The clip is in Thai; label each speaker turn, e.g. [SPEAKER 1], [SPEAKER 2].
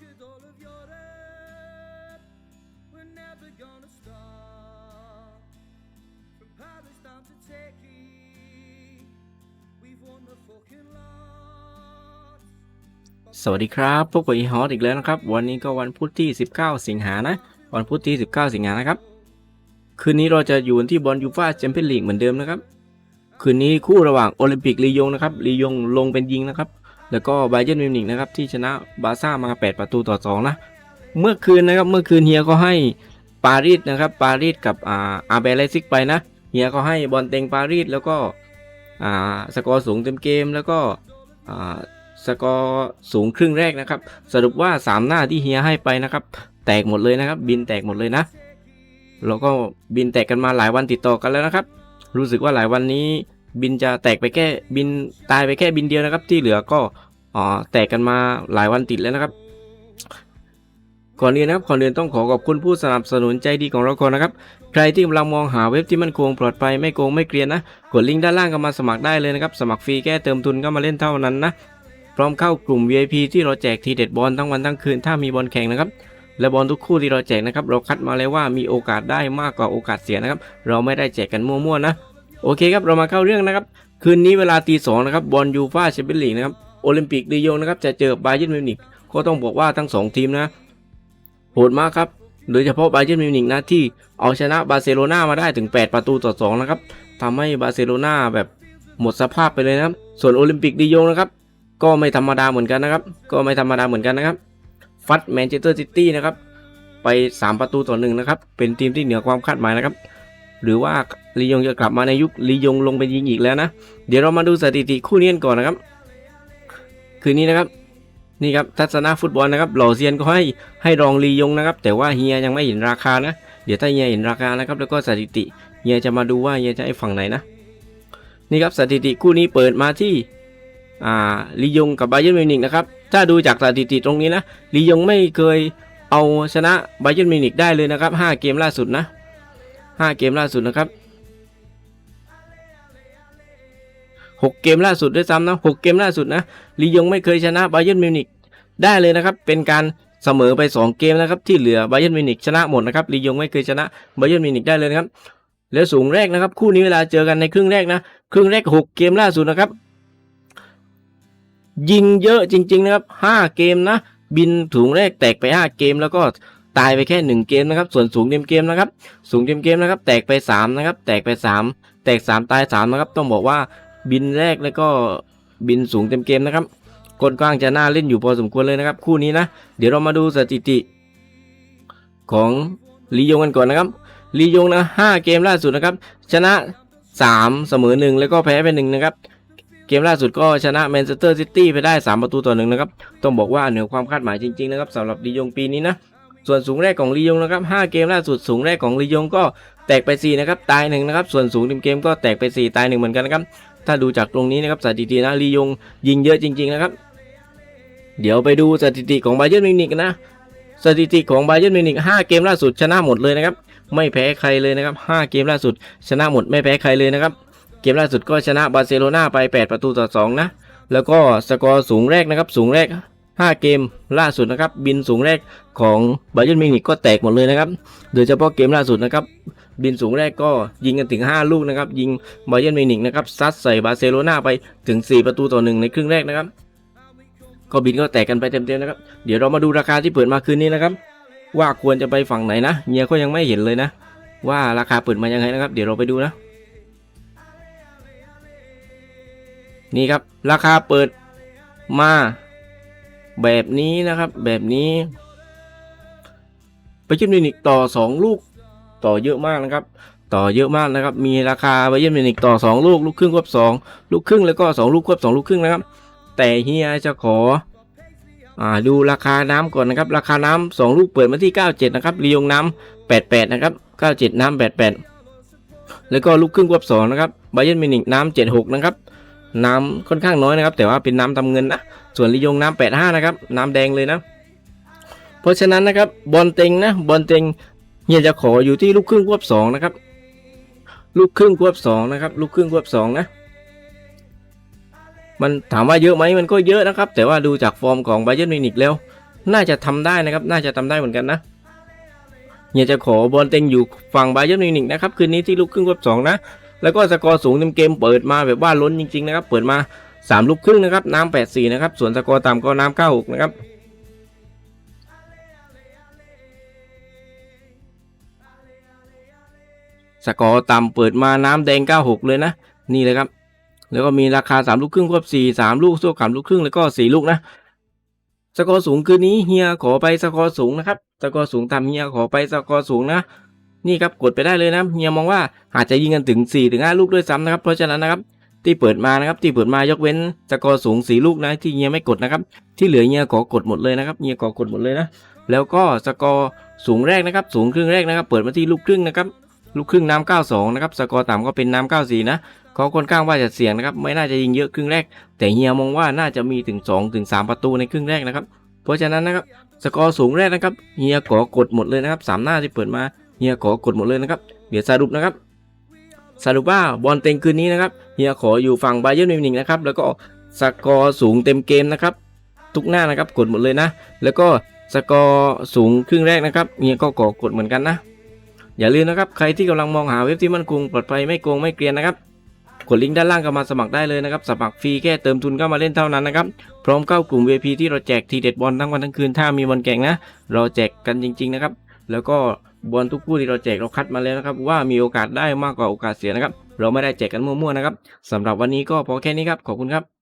[SPEAKER 1] 'Cause all of Europe, we're never gonna stop. From Palestine to Turkey, we've won the fucking lot.
[SPEAKER 2] สวัสดีครับพบกับอีฮอตอีกแล้วนะครับ วันนี้ก็วันพุธที่ 19 สิงหานะ วันพุธที่ 19 สิงหานะครับ คืนนี้เราจะอยู่ที่บอลยูฟ่าแชมเปี้ยนลีกเหมือนเดิมนะครับ คืนนี้คู่ระหว่างโอลิมปิกลียงนะครับลียงลงเป็นยิงนะครับ แล้วก็ไบเยนมิวนิกนะครับที่ชนะบาร์ซ่ามา 8 ประตูต่อ 2 นะ เมื่อคืนนะครับเมื่อคืนเฮียก็ให้ปารีสนะครับปารีสกับอาอาเบเลซิกไปนะเฮียก็ให้บอลเต็งปารีสแล้วก็อ่าสกอร์สูงเต็มเกมแล้วก็อ่าสกอร์สูงครึ่งแรกนะครับ สรุปว่า 3 หน้าที่เฮียให้ไปนะครับแตกหมดเลยนะครับ บินแตกหมดเลยนะแล้วก็บินแตกกันมาหลายวันติดต่อกันแล้วนะครับ รู้สึกว่าหลายวันนี้ บินจะแตกไปแค่บินตายไปแค่บินเดียวนะครับ ที่เหลือก็อ๋อแตกกันมาหลายวันติดแล้วนะครับก่อนอื่นนะครับก่อนอื่นต้องขอขอบคุณผู้สนับสนุนใจดีของเราก่อนนะครับ ใครที่กำลังมองหาเว็บที่มั่นคงปลอดภัยไม่โกงไม่เกลียนนะ กดลิงก์ด้านล่างก็มาสมัครได้เลยนะครับ สมัครฟรีแก้เติมทุนก็มาเล่นเท่านั้นนะ พร้อมเข้ากลุ่ม VIP ที่เราแจกทีเด็ดบอลทั้งวันทั้งคืนถ้ามีบอลแข่งนะครับ และบอลทุกคู่ที่เราแจกนะครับ เราคัดมาเลยว่ามีโอกาสได้มากกว่าโอกาสเสียนะครับ เราไม่ได้แจกกันมั่วๆนะ โอเคครับเรามาเข้าเรื่องนะครับ คืนนี้เวลาตีสองนะครับบอลยูฟ่าแชมเปี้ยนลีกนะครับโอลิมปิกลียงนะครับจะเจอบาเยิร์นมิวนิกก็ต้องบอกว่าทั้งสองทีมนะโหดมากครับโดยเฉพาะบาเยิร์นมิวนิกนะที่เอาชนะบาร์เซโลนามาได้ถึง 8 ประตูต่อ2นะครับทำให้บาร์เซโลนาแบบหมดสภาพไปเลยนะครับส่วนโอลิมปิกลียงนะครับก็ไม่ธรรมดาเหมือนกันนะครับ ก็ไม่ธรรมดาเหมือนกันนะครับ ฟัดแมนเชสเตอร์ซิตี้นะครับไป 3 ประตูต่อหนึ่งนะครับเป็นทีมที่เหนือความคาดหมายนะครับ หรือว่า ลียงจะกลับมาในยุคลียงลงไปยิงอีกแล้วนะ เดี๋ยวเรามาดูสถิติคู่นี้กันก่อนนะครับ คืนนี้นะครับ นี่ครับทัศนะฟุตบอลนะครับหล่อเซียนก็ให้ให้รองลียงนะครับ แต่ว่าเฮียยังไม่เห็นราคานะ เดี๋ยวถ้าเฮียเห็นราคานะครับ แล้วก็สถิติเฮียจะมาดูว่าเฮียจะให้ฝั่งไหนนะ นี่ครับสถิติคู่นี้เปิดมาที่อ่าลียงกับบาเยิร์นมิวนิกนะครับ ถ้าดูจากสถิติตรงนี้นะลียงไม่เคยเอาชนะไบเยิร์นมิวนิกได้เลยนะครับ 5 เกมล่าสุดนะ 5 เกมล่าสุดนะครับ 6 เกมล่าสุดด้วยซ้ำนะ6เกมล่าสุดนะลียงไม่เคยชนะไบเยนมิวนิกได้เลยนะครับเป็นการเสมอไป 2 เกมนะครับที่เหลือไบเยนมิวนิกชนะหมดนะครับลียงไม่เคยชนะไบเยนมิวนิกได้เลยนะครับแล้วสูงแรกนะครับ คู่นี้เวลาเจอกันในครึ่งแรกนะครึ่งแรก 6 เกมล่าสุดนะครับ ยิงเยอะจริง ๆ นะครับ 5 เกมนะ บินถุงแรกแตกไป 5 เกมแล้วก็ตายไปแค่ 1 เกมนะครับ ส่วนสูงเต็มเกมนะครับ สูงเต็มเกมนะครับ แตกไป 3 นะครับ แตกไป 3 แตก 3 ตาย 3 นะครับ ต้องบอกว่า บินแรกแล้วก็บินสูงเต็มเกมนะครับกลกว้างจะน่าเล่นอยู่พอสมควรเลยนะครับ คู่นี้นะ เดี๋ยวเรามาดูสถิติ ของลียงกันก่อนนะครับลียงนะ5เกมล่าสุดนะครับ ชนะ 3 เสมอ 1 แล้วก็แพ้ไป1นะครับเกมล่าสุดก็ชนะแมนเชสเตอร์ซิตี้ไปได้ 3 ประตูต่อหนึ่งนะครับ ต้องบอกว่าเหนือความคาดหมายจริงๆนะครับสำหรับลียงปีนี้นะ ส่วนสูงแรกของลียงนะครับ 5 เกมล่าสุดสูงแรกของลียงก็แตกไป 4 นะครับ ตายหนึ่งนะครับ ส่วนสูงทีมเกมก็แตกไป 4 ตายหนึ่งเหมือนกันนะครับ ถ้าดูจากตรงนี้นะครับสถิตินะลียงยิงเยอะจริง ๆนะครับ เดี๋ยวไปดูสถิติของบาเยอร์นมิวนิกนะ สถิติของบาเยอร์นมิวนิก5เกมล่าสุดชนะหมดเลยนะครับ ไม่แพ้ใครเลยนะครับ5เกมล่าสุด ชนะหมดไม่แพ้ใครเลยนะครับ เกมล่าสุดก็ชนะบาร์เซโลนาไป 8 ประตูต่อ2นะ แล้วก็สกอร์สูงแรกนะครับ สูงแรก 5 เกมล่าสุดนะครับ บินสูงแรกของบาเยิร์นมิวนิกก็แตกหมดเลยนะครับ โดยเฉพาะเกมล่าสุดนะครับ บินสูงแรกก็ยิงกันถึง 5 ลูกนะครับ ยิงบาเยิร์นมิวนิกนะครับซัดใส่บาร์เซโลนาไปถึง 4 ประตูต่อ1ในครึ่งแรกนะครับ ก็บินก็แตกกันไปเต็มๆนะครับ เดี๋ยวเรามาดูราคาที่เปิดมาคืนนี้นะครับ ว่าควรจะไปฝั่งไหนนะเฮียก็ยังไม่เห็นเลยนะ ว่าราคาเปิดมายังไงนะครับ เดี๋ยวเราไปดูนะ นี่ครับราคาเปิดมา แบบนี้นะครับ แบบนี้ ไปชิ้นมินิกต่อ 2 ลูกต่อเยอะมากนะครับ ต่อเยอะมากนะครับ มีราคาไปเย็นมินิกต่อ 2 ลูก ลูกครึ่งควบ2ลูกครึ่งแล้วก็ 2 ลูกควบ2ลูกครึ่งนะครับ แต่เฮียจะขออ่าดูราคาน้ำก่อนนะครับ ราคาน้ำสองลูกเปิดมาที่ 97 นะครับรียงน้ำ88 นะครับ 97 น้ำ88 แล้วก็ลูกครึ่งควบ2นะครับไบเยนมินิกน้ำ76 นะครับ น้ำค่อนข้างน้อยนะครับ แต่ว่าเป็นน้ำทำเงินนะส่วนรียงน้ำ85 นะครับ น้ำแดงเลยนะ เพราะฉะนั้นนะครับบอลเต็งนะบอลเต็งเฮียจะขออยู่ที่ลูกครึ่งควบ2นะครับลูกครึ่งควบ2นะครับลูกครึ่งควบ2นะมันถามว่าเยอะไหมมันก็เยอะนะครับ แต่ว่าดูจากฟอร์มของไบเ e นมิวนิกแล้ว น่าจะทำได้นะครับ น่าจะทำได้เหมือนกันนะเฮียจะขอบอลเต็งอยู่ฝั่งไบเยิร์นมิวนิกนะครับคืนนี้ที่ลูกครึ่งควบสองนะ แล้วก็สกอร์สูงเต็มเกมเปิดมาแบบว่าล้นจริงๆนะครับเปิดมาสามลูกครึ่งนะครับน้ำแปดสี่นะครับส่วนสกอร์ต่ำก็น้ำเก้าหกนะครับสกอร์ต่ำเปิดมาน้ำแดง 96 เลยนะ นี่เลยครับ แล้วก็มีราคา 3 ลูกครึ่งควบ4 3 ลูกสู้กับลูกครึ่งแล้วก็ 4 ลูกนะ สกอร์สูงคืนนี้เฮียขอไปสกอร์สูงนะครับ สกอร์สูงตามเฮียขอไปสกอร์สูงนะ นี่ครับกดไปได้เลยนะเฮียมองว่าอาจจะยิงกันถึง4ถึง5ลูกด้วยซ้ำนะครับ เพราะฉะนั้นนะครับที่เปิดมานะครับที่เปิดมายกเว้นสกอร์สูง 4 ลูกนะที่เฮียไม่กดนะครับ ที่เหลือเฮียขอกดหมดเลยนะครับเฮียขอกดหมดเลยนะแล้วก็สกอร์สูงแรกนะครับ สูงครึ่งแรกนะครับ เปิดมาที่ลูกครึ่งนะครับลูกครึ่งน้ำ92นะครับสกอร์ต่ำก็เป็นน้ำ94นะเขาค่อนข้างว่าจะเสี่ยงนะครับไม่น่าจะยิงเยอะครึ่งแรก แต่เฮียมองว่าน่าจะมีถึง2ถึง3ประตูในครึ่งแรกนะครับ เพราะฉะนั้นนะครับสกอร์สูงแรกนะครับเฮียขอกดหมดเลยนะครับสามหน้าที่เปิดมา เฮียขอกดหมดเลยนะครับ เดี๋ยวสรุปนะครับ สรุปว่าบอลเต็งคืนนี้นะครับ เฮียขออยู่ฝั่งบาเยิร์นมิวนิกนะครับ แล้วก็สกอร์สูงเต็มเกมนะครับ ทุกหน้านะครับกดหมดเลยนะ แล้วก็สกอร์สูงครึ่งแรกนะครับเฮียก็ขอกดเหมือนกันนะ อย่าลืมนะครับ ใครที่กำลังมองหาเว็บที่มั่นคงปลอดภัยไม่โกงไม่เกรียนนะครับกดลิงก์ด้านล่างก็มาสมัครได้เลยนะครับ สมัครฟรีแค่เติมทุนเข้ามาเล่นเท่านั้นนะครับ พร้อมเข้ากลุ่ม VIP ที่เราแจกทีเด็ดบอลทั้งวันทั้งคืนถ้ามีบอลแก่งนะ เราแจกกันจริง ๆ นะครับ แล้วก็ บอลทุกคู่ที่เราแจกเราคัดมาแล้วนะครับ ว่ามีโอกาสได้มากกว่าโอกาสเสียนะครับ เราไม่ได้แจกกันมั่วๆนะครับสำหรับวันนี้ก็พอแค่นี้ครับขอบคุณครับ